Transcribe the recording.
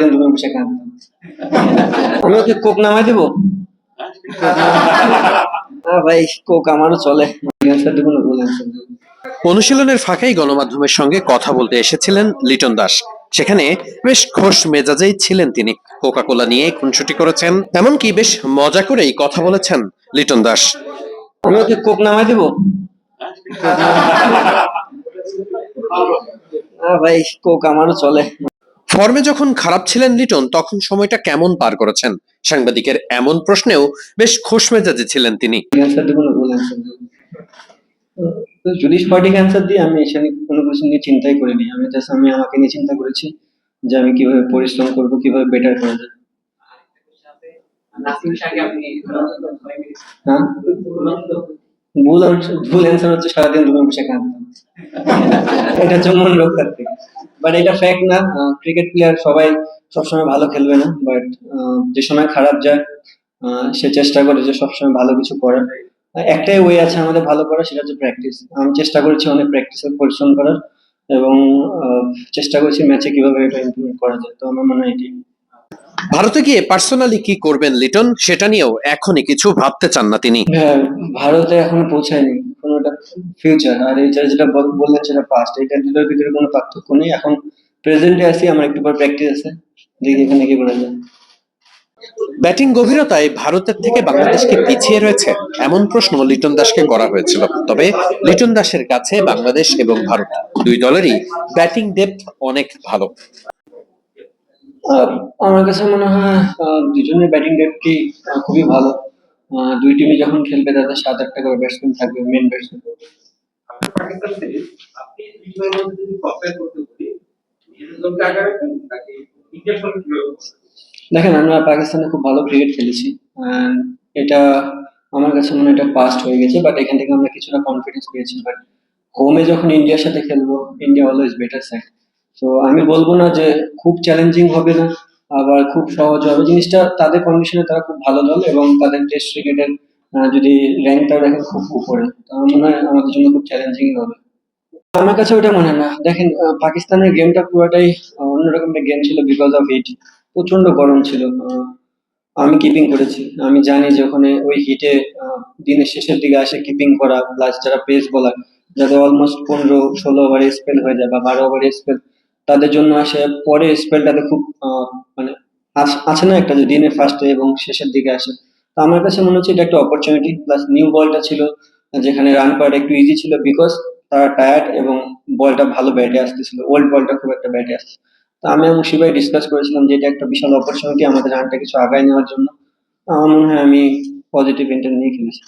সারাদিন রুমে বসে কাঁদতাম আমি ওকে কোক নামাই দেবো? হ্যাঁ ভাই কোক আমারও চলে। অনুশীলনের ফাঁকেই গণমাধ্যমের সঙ্গে কথা বলতে এসেছিলেন লিটন দাস। সেখানে বেশ খোশ মেজাজেই ছিলেন তিনি। কোকা কোলা নিয়ে খুনসুটি করেছেন এমনকি বেশ মজা করেই কথা বলেছেন লিটন দাস। আমি ওকে কোক নামাই দেবো? হ্যাঁ ভাই কোক আমারও চলে। ফর্মে যখন খারাপ ছিলেন লিটন তখন সময়টা কেমন পার করেছেন? সাংবাদিকের এমন প্রশ্নেও বেশ খোশ মেজাজে ছিলেন তিনি। সঠিক অ্যান্সার দিই আমি এসে কোনো কিছু নিয়ে চিন্তাই করিনি। আমি জাস্ট আমি আমাকে নিয়ে চিন্তা করেছি যে আমি কীভাবে পরিশ্রম করব কীভাবে বেটার করা যায়। হ্যাঁ? ভুল ভুল অ্যান্সার হচ্ছে সারাদিন রুমে বসে কাঁদতাম। এটা হচ্ছে মন রক্ষার থেকে। বাট এটা ফ্যাক্ট না ক্রিকেট প্লেয়ার সবাই সবসময় ভালো খেলবে না বাট যে সময় খারাপ যায় সে চেষ্টা করে যে সবসময় ভালো কিছু করার। একটাই ওয়ে আছে আমাদের ভালো করার সেটা হচ্ছে প্র্যাকটিস আমি চেষ্টা করেছি অনেক প্র্যাকটিসের পরিশ্রম করার এবং চেষ্টা করেছি ম্যাচে কীভাবে এটা ইমপ্লিমেন্ট করা যায় তো আমার মনে হয় এটি ভারতে গিয়ে পার্সোনালি কি করবেন লিটন? সেটা নিয়েও এখনই কিছু ভাবতে চান না তিনি। হ্যাঁ ভারতে এখনও পৌঁছায়নি। ফিউচার আর এটা যেটা বল- বললেন সেটা পাস্ট এটা দুটোর ভিতরে কোনো পার্থক্য নেই? এখন প্রেজেন্টে আছি আমার একটু পর প্র্যাকটিস আছে। দেখি এখানে কি করা যায়। ব্যাটিং গভীরতায় ভারতের থেকে বাংলাদেশকে পিছিয়ে রয়েছে এমন প্রশ্ন লিটন দাসকে করা হয়েছিল। তবে লিটন দাসের কাছে বাংলাদেশ এবং ভারত দুই দলেরই ব্যাটিং ডেপথ অনেক ভালো। আমার কাছে মনে হয় দুজনের ব্যাটিং ডেপটি খুবই ভালো। দুই টিমে যখন খেলবে তাদের সাত আটটা করে ব্যাটসম্যান থাকবে মেন ব্যাটসম্যান? দেখেন আমরা পাকিস্তানে খুব ভালো ক্রিকেট খেলেছি এটা আমার কাছে মনে হয় এটা পাস্ট হয়ে গেছে বাট এখান থেকে আমরা কিছুটা কনফিডেন্স পেয়েছি। বাট হোমে যখন ইন্ডিয়ার সাথে খেলব ইন্ডিয়া অলওয়েজ বেটার সাইড তো আমি বলব না যে খুব চ্যালেঞ্জিং হবে না আবার খুব সহজ হবে। জিনিসটা তাদের কন্ডিশনে তারা খুব ভালো দল এবং তাদের টেস্ট ক্রিকেটের যদি র্যাঙ্কটাও দেখেন খুব উপরে। তো আমার মনে হয় আমাদের জন্য খুব চ্যালেঞ্জিং হবে। আমার কাছে ওটা মনে না। দেখেন পাকিস্তানের গেমটা পুরোটাই অন্যরকম গেম ছিল বিকজ অফ হিট প্রচণ্ড গরম ছিল। আমি কিপিং করেছি। আমি জানি যে ওখানে ওই হিটে দিনের শেষের দিকে আসে কিপিং করা প্লাস যারা পেস বলার যাদের অলমোস্ট পনেরো, ষোলো ওভারে স্পেল হয়ে যায় বা বারো ওভারে স্পেল তাদের জন্য আসে। পরে স্পেলটাতে খুব মানে আছে না একটা যে দিনের ফার্স্টে এবং শেষের দিকে আসে। তো আমার কাছে মনে হচ্ছে এটা একটা অপরচুনিটি প্লাস নিউ বলটা ছিল, যেখানে রান করাটা একটু ইজি ছিল বিকজ তারা টায়ার্ড এবং বলটা ভালো ব্যাটে আসতেছিল। ওল্ড বলটা খুব একটা ব্যাটে আসছে তো আমি এবং শিবাই ডিসকাস করেছিলাম যে এটা একটা বিশাল অপরচুনিটি আমাদের রানটা কিছু আগায় নেওয়ার জন্য। আমার মনে হয় আমি পজিটিভ ইন্টার নিয়ে খেলেছি।